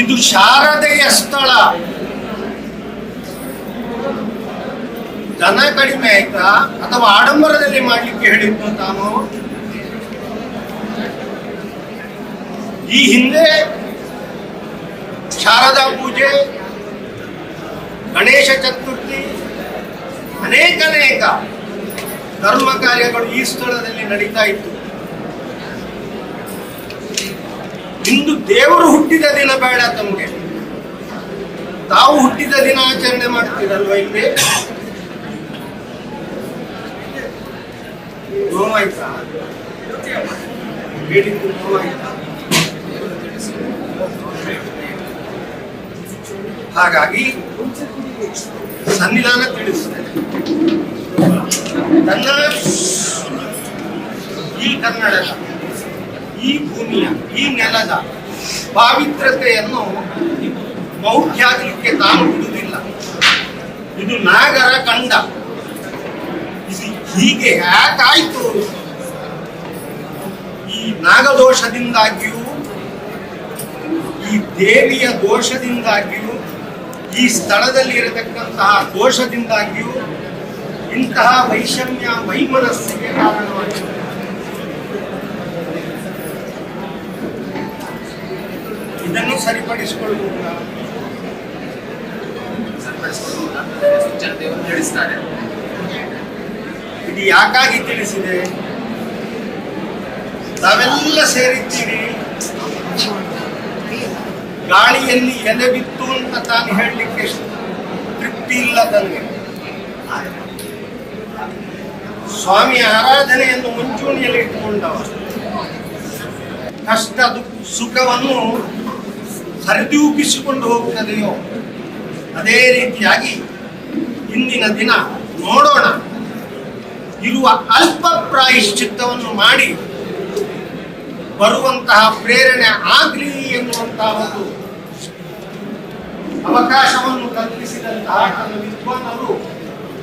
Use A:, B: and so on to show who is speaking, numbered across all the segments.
A: ಇದು ಶಾರದೆಯ ಸ್ಥಳ. ದನ ಕಡಿಮೆ ಆಯ್ತಾ? ಅಥವಾ ಆಡಂಬರದಲ್ಲಿ ಮಾಡ್ಲಿಕ್ಕೆ ಹೇಳಿದ್ದು ತಾನು? ಈ ಹಿಂದೆ ಶಾರದಾ ಪೂಜೆ, ಗಣೇಶ ಚತುರ್ಥಿ ಅನೇಕ ಅನೇಕ ಧರ್ಮ ಕಾರ್ಯಗಳು ಈ ಸ್ಥಳದಲ್ಲಿ ನಡೀತಾ ಇತ್ತು. ಇಂದು ದೇವರು ಹುಟ್ಟಿದ ದಿನ ಬೇಡ ತಮಗೆ. ತಾವು ಹುಟ್ಟಿದ ದಿನ ಆಚರಣೆ ಮಾಡ್ತೀರಲ್ವ ಇಲ್ಲಿ? ಹಾಗಾಗಿ ಸನ್ನಿಧಾನ ತಿಳಿಸ್ತೇನೆ ತನ್ನ ಈ ಕನ್ನಡದ ಈ ಭೂಮಿಯ, ಈ ನೆಲದ ಪಾವಿತ್ರತೆಯನ್ನು ಮೌಢ್ಯಾಗಲಿಕ್ಕೆ ತಾನು ಬಿಡುವುದಿಲ್ಲ. ಇದು ನಾಗರ ಕಂಡ. ಇದು ಹೀಗೆ ಯಾಕಾಯ್ತು? ಈ ನಾಗದೋಷದಿಂದಾಗಿಯೂ, ಈ ದೇವಿಯ ದೋಷದಿಂದಾಗಿಯೂ, ಈ ಸ್ಥಳದಲ್ಲಿ ಇರತಕ್ಕಂತಹ ದೋಷದಿಂದಾಗಿಯೂ ಇಂತಹ ವೈಷಮ್ಯ, ವೈಮನಸ್ಸಿಗೆ ಕಾರಣವಾಗಿದೆ. ಇದನ್ನು ಸರಿಪಡಿಸಿಕೊಳ್ಳುವುದಿಲ್ಲ.
B: ತಿಳಿಸ್ತಾರೆ.
A: ಇದು ಯಾಕಾಗಿ ತಿಳಿಸಿದೆ? ತಾವೆಲ್ಲ ಸೇರಿದ್ದೀರಿ ಗಾಳಿಯಲ್ಲಿ ಎಲೆ ಬಿತ್ತು ಅಂತ ತಾನು ಹೇಳಲಿಕ್ಕೆ ತೃಪ್ತಿ ಇಲ್ಲ ತನಗೆ ಸ್ವಾಮಿ ಆರಾಧನೆಯನ್ನು ಮುಂಚೂಣಿಯಲ್ಲಿ ಇಟ್ಟುಕೊಂಡವ ಕಷ್ಟ ದುಃಖ ಸುಖವನ್ನು ಸರಿದೂಗಿಸಿಕೊಂಡು ಹೋಗುತ್ತದೆಯೋ ಅದೇ ರೀತಿಯಾಗಿ ಇಂದಿನ ದಿನ ನೋಡೋಣ. ಇರುವ ಅಲ್ಪ ಪ್ರಾಯಶ್ಚಿತ್ತವನ್ನು ಮಾಡಿ ಬರುವಂತಹ ಪ್ರೇರಣೆ ಆಗಲಿ ಎನ್ನುವಂತಹ ಒಂದು ಅವಕಾಶವನ್ನು ಕಲ್ಪಿಸಿದಂತಹ ನನ್ನ ವಿದ್ವಾನರು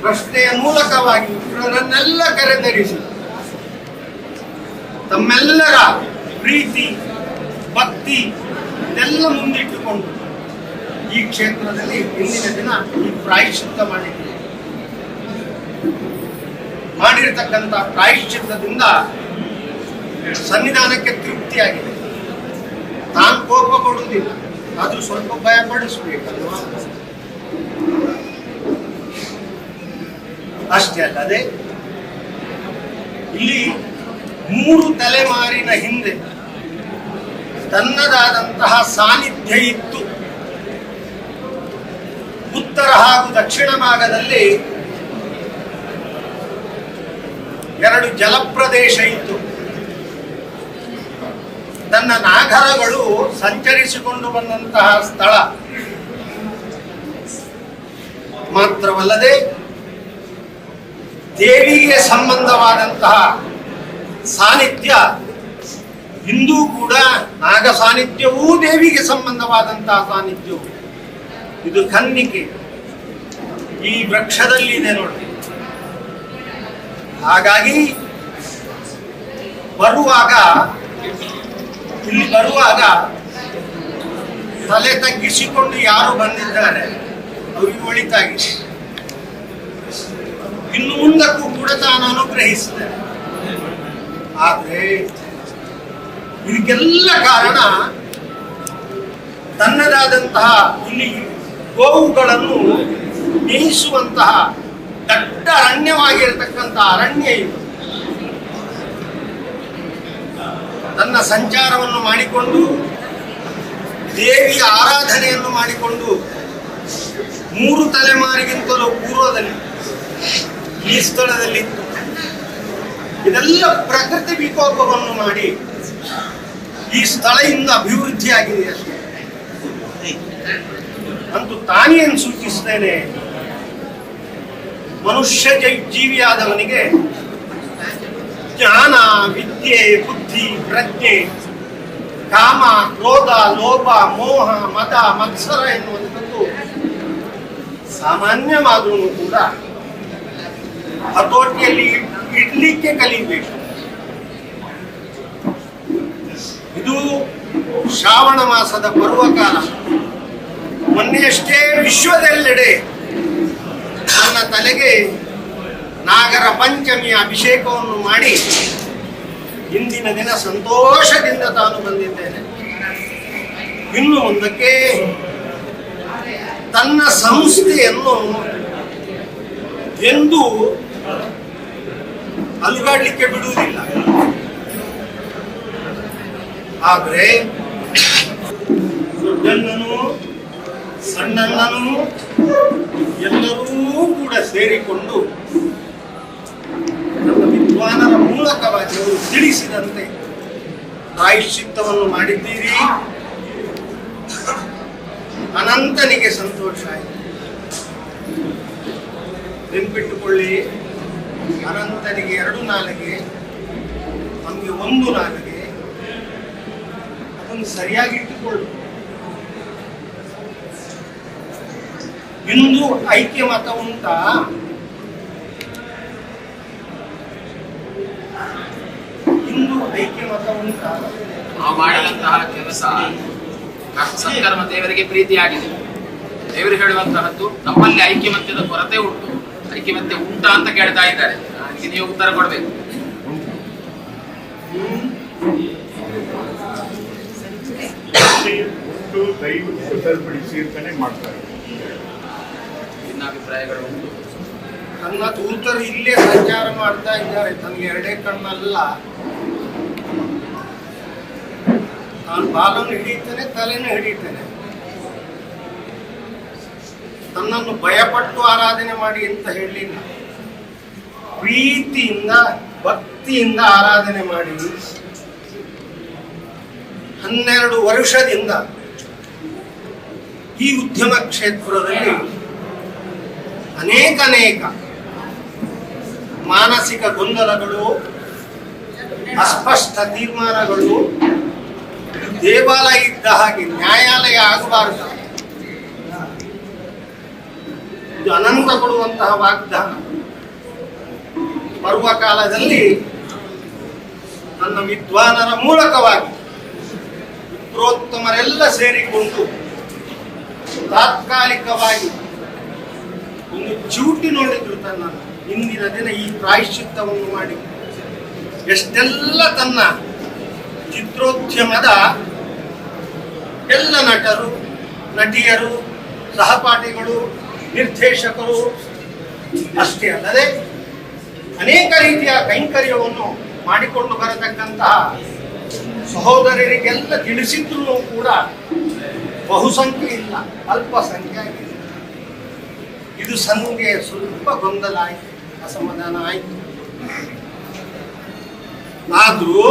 A: ಪ್ರಶ್ನೆಯ ಮೂಲಕವಾಗಿ ಇವರನ್ನೆಲ್ಲ ಕರೆದರಿಸಿ. ತಮ್ಮೆಲ್ಲರ ಪ್ರೀತಿ, ಭಕ್ತಿ ಇದೆಲ್ಲ ಮುಂದಿಟ್ಟುಕೊಂಡು ಈ ಕ್ಷೇತ್ರದಲ್ಲಿ ಇಂದಿನ ದಿನ ಈ ಪ್ರಾಯಶ್ಚಿತ್ತ ಮಾಡಿದ್ದೀವಿ. ಮಾಡಿರ್ತಕ್ಕಂಥ ಪ್ರಾಯಶ್ಚಿತ್ತದಿಂದ ಸನ್ನಿಧಾನಕ್ಕೆ ತೃಪ್ತಿಯಾಗಿದೆ. ತಾನು ಕೋಪ ಕೊಡುವುದಿಲ್ಲ, ಆದ್ರೂ ಸ್ವಲ್ಪ ಭಯ ಪಡಿಸ್ಬೇಕಲ್ವಾ? ಅಷ್ಟೇ ಅಲ್ಲದೆ, ಇಲ್ಲಿ ಮೂರು ತಲೆಮಾರಿನ ಹಿಂದೆ ತನ್ನದಾದಂತಹ ಸಾನ್ನಿಧ್ಯ ಇತ್ತು. ಉತ್ತರ ಹಾಗೂ ದಕ್ಷಿಣ ಭಾಗದಲ್ಲಿ ಎರಡು ಜಲಪ್ರದೇಶ ಇತ್ತು. ತನ್ನ ನಾಗರಗಳು ಸಂಚರಿಸಿಕೊಂಡು ಬಂದಂತಹ ಸ್ಥಳ. ಮಾತ್ರವಲ್ಲದೆ ದೇವಿಗೆ ಸಂಬಂಧವಾದಂತಹ ಸಾನ್ನಿಧ್ಯ ಇಂದೂ ಕೂಡ ನಾಗ ಸಾನ್ನಿಧ್ಯವೂ ದೇವಿಗೆ ಸಂಬಂಧವಾದಂತಹ ಸಾನ್ನಿಧ್ಯವು ಇದು ಕನ್ನಿಕೆ ಈ ವೃಕ್ಷದಲ್ಲಿ ಇದೆ ನೋಡಿ. ಹಾಗಾಗಿ ಬರುವಾಗ, ಇಲ್ಲಿ ಬರುವಾಗ ತಲೆ ತಗ್ಗಿಸಿಕೊಂಡು ಯಾರು ಬಂದಿದ್ದಾರೆ? ಅವರಿಗೆ ಒಳಿತಾಗಿ ಇನ್ನು ಮುಂದಕ್ಕೂ ಕೂಡ ತಾನು ಅನುಗ್ರಹಿಸಿದೆ. ಆದರೆ ಇದಕ್ಕೆಲ್ಲ ಕಾರಣ ತನ್ನದಾದಂತಹ ಇಲ್ಲಿ ಗೋವುಗಳನ್ನು ಮೇಯಿಸುವಂತಹ ದಟ್ಟ ಅರಣ್ಯವಾಗಿರತಕ್ಕಂತಹ ಅರಣ್ಯ ಇದು. ತನ್ನ ಸಂಚಾರವನ್ನು ಮಾಡಿಕೊಂಡು, ದೇವಿಯ ಆರಾಧನೆಯನ್ನು ಮಾಡಿಕೊಂಡು ಮೂರು ತಲೆಮಾರಿಗಿಂತಲೂ ಪೂರ್ವದಲ್ಲಿ ಈ ಸ್ಥಳದಲ್ಲಿ ಇದೆಲ್ಲ ಪ್ರಕೃತಿ ವಿಕೋಪವನ್ನು ಮಾಡಿ ಈ ಸ್ಥಳದಿಂದ ಅಭಿವೃದ್ಧಿ ಅಭಿವೃದ್ಧಿಯಾಗಿದೆ ಅಂತೂ. ತಾನೇ ಸೂಚಿಸ್ತೇನೆ, ಮನುಷ್ಯ ಜೀವಿಯಾದವನಿಗೆ ಜ್ಞಾನ, ವಿದ್ಯೆ, ಬುದ್ಧಿ, ಪ್ರಜ್ಞೆ, ಕಾಮ, ಕ್ರೋಧ, ಲೋಭ, ಮೋಹ ಮತ ಮತ್ಸರ ಎನ್ನುವಂಥದ್ದು ಸಾಮಾನ್ಯವಾದರೂ ಕೂಡ ಹತೋಟಿಯಲ್ಲಿ ಇಡ್ಲಿಕ್ಕೆ ಕಲಿಬೇಕು ಇದು ಶ್ರಾವಣ ಮಾಸದ ಪರ್ವಕಾಲ ಮೊನ್ನೆಯಷ್ಟೇ ವಿಶ್ವದೆಲ್ಲೆಡೆ ನನ್ನ ತಲೆಗೆ ನಾಗರ ಪಂಚಮಿಯ ಅಭಿಷೇಕವನ್ನು ಮಾಡಿ ಇಂದಿನ ದಿನ ಸಂತೋಷದಿಂದ ತಾನು ಬಂದಿದ್ದೇನೆ. ಇನ್ನು ಮುಂದಕ್ಕೆ ತನ್ನ ಸಂಸ್ಥೆಯನ್ನು ಎಂದು ಅಲುಗಾಡ್ಲಿಕ್ಕೆ ಬಿಡುವುದಿಲ್ಲ. ಆದ್ರೆ ದೊಡ್ಡಣ್ಣನು ಸಣ್ಣಣ್ಣನು ಎಲ್ಲರೂ ಕೂಡ ಸೇರಿಕೊಂಡು ನಮ್ಮ ವಿದ್ವಾನರ ಮೂಲಕವಾಗಿ ಅವರು ತಿಳಿಸಿದಂತೆ ಪ್ರಾಯಶ್ಚಿತ್ತವನ್ನು ಮಾಡಿದ್ದೀರಿ. ಅನಂತನಿಗೆ ಸಂತೋಷ ಆಯಿತು. ನೆನ್ಪಿಟ್ಟುಕೊಳ್ಳಿ, ಅನಂತನಿಗೆ ಎರಡು ನಾಲಿಗೆ, ನಮಗೆ ಒಂದು ನಾಲಿಗೆ. ಅದನ್ನು ಸರಿಯಾಗಿ ಇಟ್ಟುಕೊಳ್ಳು. ಇಂದು ಐಕ್ಯ ಮತ ಉಂಟಾ. ಇಂದು ಐಕ್ಯ ಮತ ಉಂಟಾ.
B: ನಾವು ಮಾಡಿದಂತಹ ಕೆಲಸ ಸತ್ಕರ್ಮ ದೇವರಿಗೆ ಪ್ರೀತಿಯಾಗಿದೆ. ದೇವರು ಹೇಳುವಂತಹದ್ದು, ನಮ್ಮಲ್ಲಿ ಐಕ್ಯಮತ್ಯದ ಕೊರತೆ ಉಂಟು. ಐಕ್ಯಮತ್ಯ ಉಂಟಾ ಅಂತ ಕೇಳ್ತಾ ಇದ್ದಾರೆ. ಅದಕ್ಕೆ ನೀವು ಉತ್ತರ ಕೊಡಬೇಕು.
C: ಒಟ್ಟು ದಯವಿಟ್ಟು ಸರಿಪಡಿಸಿ ಅಂತಾನೆ ಮಾಡ್ತಾರೆ.
B: ಭಿನ್ನಾಭಿಪ್ರಾಯಗಳು ಉಂಟು.
A: ನನ್ನ ದೂತರು ಇಲ್ಲೇ ಸಂಚಾರ ಮಾಡ್ತಾ ಇದ್ದಾರೆ. ತನ್ನ ಎರಡೇ ಕಣ್ಣಲ್ಲ. ನಾನು ಬಾಲನ್ನು ಹಿಡಿಯುತ್ತೇನೆ ತಲೆನೂ ಹಿಡಿಯುತ್ತೇನೆ. ನನ್ನನ್ನು ಭಯಪಟ್ಟು ಆರಾಧನೆ ಮಾಡಿ ಅಂತ ಹೇಳಲಿಲ್ಲ ಪ್ರೀತಿಯಿಂದ ಭಕ್ತಿಯಿಂದ ಆರಾಧನೆ ಮಾಡಿ ಹನ್ನೆರಡು ವರ್ಷದಿಂದ ಈ ಉದ್ಯಮ ಕ್ಷೇತ್ರದಲ್ಲಿ ಅನೇಕ ಅನೇಕ ಮಾನಸಿಕ ಗೊಂದಲಗಳು, ಅಸ್ಪಷ್ಟ ತೀರ್ಮಾನಗಳು, ದೇವಾಲಯ ಇದ್ದ ಹಾಗೆ ನ್ಯಾಯಾಲಯ ಆಗಬಾರದು. ಇದು ಅನಂತ ಕೊಡುವಂತಹ ವಾಗ್ದಾನ. ಬರುವ ಕಾಲದಲ್ಲಿ ನನ್ನ ವಿದ್ವಾನರ ಮೂಲಕವಾಗಿ ಪುತ್ರೋತ್ತಮರೆಲ್ಲ ಸೇರಿಕೊಂಡು ತಾತ್ಕಾಲಿಕವಾಗಿ ಒಂದು ಚೂಟಿ ನೋಡಿದ್ರು ತನ್ನ ಇಂದಿನ ದಿನ ಈ ಪ್ರಾಯಶ್ಚಿತ್ತವನ್ನು ಮಾಡಿ. ಎಷ್ಟೆಲ್ಲ ತನ್ನ ಚಿತ್ರೋದ್ಯಮದ ಎಲ್ಲ ನಟರು, ನಟಿಯರು, ಸಹಪಾಠಿಗಳು, ನಿರ್ದೇಶಕರು, ಅಷ್ಟೇ ಅಲ್ಲದೆ ಅನೇಕ ರೀತಿಯ ಕೈಂಕರ್ಯವನ್ನು ಮಾಡಿಕೊಂಡು ಬರತಕ್ಕಂತಹ ಸಹೋದರರಿಗೆಲ್ಲ ತಿಳಿಸಿದ್ರು ಕೂಡ ಬಹುಸಂಖ್ಯೆ ಇಲ್ಲ ಅಲ್ಪ ಸಂಖ್ಯೆ ಆಗಿದೆ ಇದು ಸಂಘಕ್ಕೆ ಸ್ವಲ್ಪ ಗೊಂದಲ ಆಯಿತು, ಅಸಮಾಧಾನ ಆಯಿತು. ಆದರೂ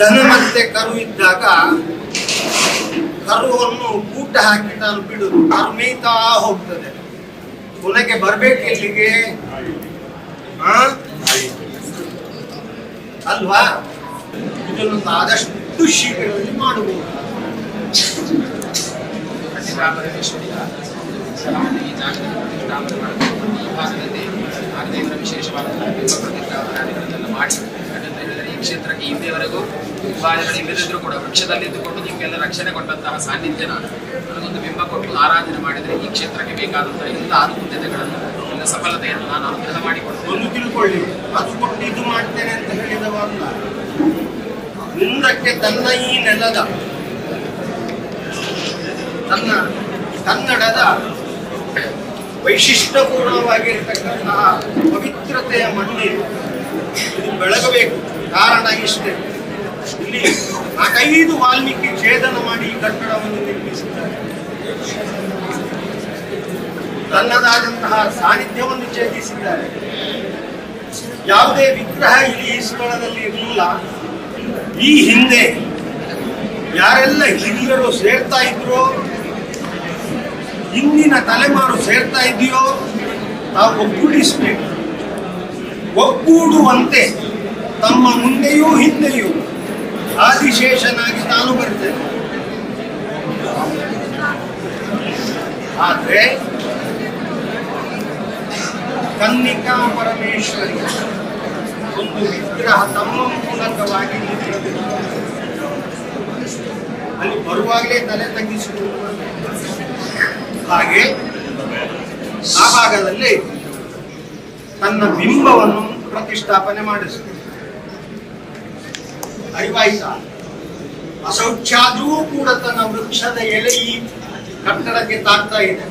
A: ದನ ಮತ್ತೆ ಕರು ಇದ್ದಾಗ ಕರುವನ್ನು ಊಟ ಹಾಕಿ ನಾನು ಬಿಡುದು ಕರು ಮೇಯ್ತಾ ಹೋಗ್ತದೆ. ಕೊನೆಗೆ ಬರ್ಬೇಕು ಇಲ್ಲಿಗೆ? ಅಲ್ವಾ? ಇದನ್ನು ಆದಷ್ಟು ಶೀಘ್ರದಲ್ಲಿ ಮಾಡಬಹುದು
B: ಪರಮೇಶ್ವರಿಯ ಈ ಪ್ರತಿಷ್ಠಾಪನೆಗಳನ್ನೆಲ್ಲ ಮಾಡಿ ಈ ಕ್ಷೇತ್ರಕ್ಕೆ ಹಿಂದೆವರೆಗೂ ವಿವಾದಗಳು ಇಲ್ಲದಿದ್ರೂ ಕೂಡ ವೃಕ್ಷದಲ್ಲಿದ್ದುಕೊಂಡು ನಿಮಗೆಲ್ಲ ರಕ್ಷಣೆ ಕೊಟ್ಟಂತಹ ಸಾನ್ನಿಧ್ಯ ನಾನು ನನಗೊಂದು ಬಿಂಬ ಕೊಟ್ಟು ಆರಾಧನೆ ಮಾಡಿದರೆ ಈ ಕ್ಷೇತ್ರಕ್ಕೆ ಬೇಕಾದಂತಹ ಎಲ್ಲ ಅನುಕೂಲತೆಗಳನ್ನು ಎಲ್ಲ ಸಫಲತೆಯನ್ನು ನಾನು ಅನುಗ್ರಹ ಮಾಡಿಕೊಡ್ತೇನೆ
A: ಒಂದು ತಿಳ್ಕೊಳ್ಳಿ ಅದು ಕೊಟ್ಟು ಇದು ಮಾಡ್ತೇನೆ ಅಂತ ಹೇಳಿದವಲ್ಲ ಮುಂದಕ್ಕೆ ತನ್ನ ಈ ನೆಲದ ತನ್ನ ಕನ್ನಡದ ವೈಶಿಷ್ಟ್ಯಪೂರ್ಣವಾಗಿರ್ತಕ್ಕಂತಹ ಪವಿತ್ರತೆಯ ಇದು ಬೆಳಗಬೇಕು. ಕಾರಣ ಇಷ್ಟೇ. ಇಲ್ಲಿ ನಾಲ್ಕೈದು ವಾಲ್ಮೀಕಿ ಛೇದನ ಮಾಡಿ ಈ ಕಟ್ಟಡವನ್ನು ನಿರ್ಮಿಸಿದ್ದಾರೆ. ತನ್ನದಾದಂತಹ ಸಾನ್ನಿಧ್ಯವನ್ನು ಛೇದಿಸಿದ್ದಾರೆ. ಯಾವುದೇ ವಿಗ್ರಹ ಇಲ್ಲಿ ಈ ಸ್ಥಳದಲ್ಲಿ ಇರಲಿಲ್ಲ ಈ ಹಿಂದೆ ಯಾರೆಲ್ಲ ಹಿರಿಯರು ಸೇರ್ತಾ ಇದ್ರೋ ಇಂದಿನ ತಲೆಮಾರು ಸೇರ್ತಾ ಇದೆಯೋ, ತಾವು ಒಗ್ಗೂಡಿಸಬೇಕು. ಒಗ್ಗೂಡುವಂತೆ ತಮ್ಮ ಮುಂದೆಯೂ ಹಿಂದೆಯೂ ಆದಿಶೇಷನಾಗಿ ತಾನು ಬರ್ತೇನೆ. ಆದರೆ ಕನ್ನಿಕಾ ಪರಮೇಶ್ವರಿ ಒಂದು ವಿಗ್ರಹ ತಮ್ಮ ಮೂಲಕವಾಗಿ ನಿಂತಿರಬೇಕು. ಅಲ್ಲಿ ಬರುವಾಗಲೇ ತಲೆ ತಗ್ಗಿಸಿಕೊಂಡು ಹಾಗೆ ಆ ಭಾಗದಲ್ಲಿ ತನ್ನ ಬಿಂಬವನ್ನು ಪ್ರತಿಷ್ಠಾಪನೆ ಮಾಡಿಸ ಅರಿವಾಯಿತ ಅಸೌಖ್ಯಾದ್ರೂ ಕೂಡ ತನ್ನ ವೃಕ್ಷದ ಎಲೆ ಈ ಕಟ್ಟಡಕ್ಕೆ ತಾಗ್ತಾ ಇದೆ.